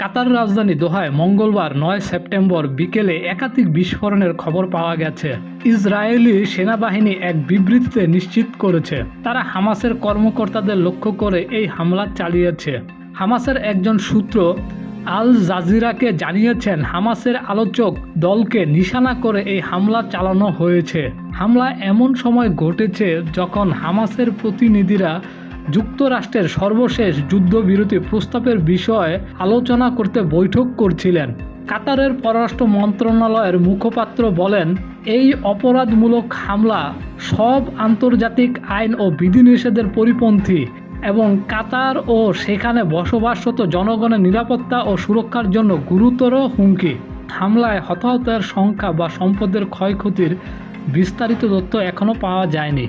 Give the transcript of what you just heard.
কাতার রাজধানী দোহায় মঙ্গলবার নয় সেপ্টেম্বর বিকেলে একাধিক বিস্ফোরণের খবর পাওয়া গেছে। ইসরায়েলি সেনাবাহিনী এক বিবৃতিতে নিশ্চিত করেছে, তারা হামাসের কর্মকর্তাদের লক্ষ্য করে এই হামলা চালিয়েছে। হামাসের একজন সূত্র আল জাজিরাকে জানিয়েছেন, হামাসের আলোচক দলকে নিশানা করে এই হামলা চালানো হয়েছে। হামলা এমন সময় ঘটেছে যখন হামাসের প্রতিনিধিরা যুক্তরাষ্ট্রের সর্বশেষ যুদ্ধবিরতি প্রস্তাবের বিষয়ে আলোচনা করতে বৈঠক করছিলেন। কাতারের পররাষ্ট্র মন্ত্রণালয়ের মুখপাত্র বলেন, এই অপরাধমূলক হামলা সব আন্তর্জাতিক আইন ও বিধিনিষেধের পরিপন্থী এবং কাতার ও সেখানে বসবাসরত জনগণের নিরাপত্তা ও সুরক্ষার জন্য গুরুতর হুমকি। হামলায় হতাহতের সংখ্যা বা সম্পদের ক্ষয়ক্ষতির বিস্তারিত তথ্য এখনও পাওয়া যায়নি।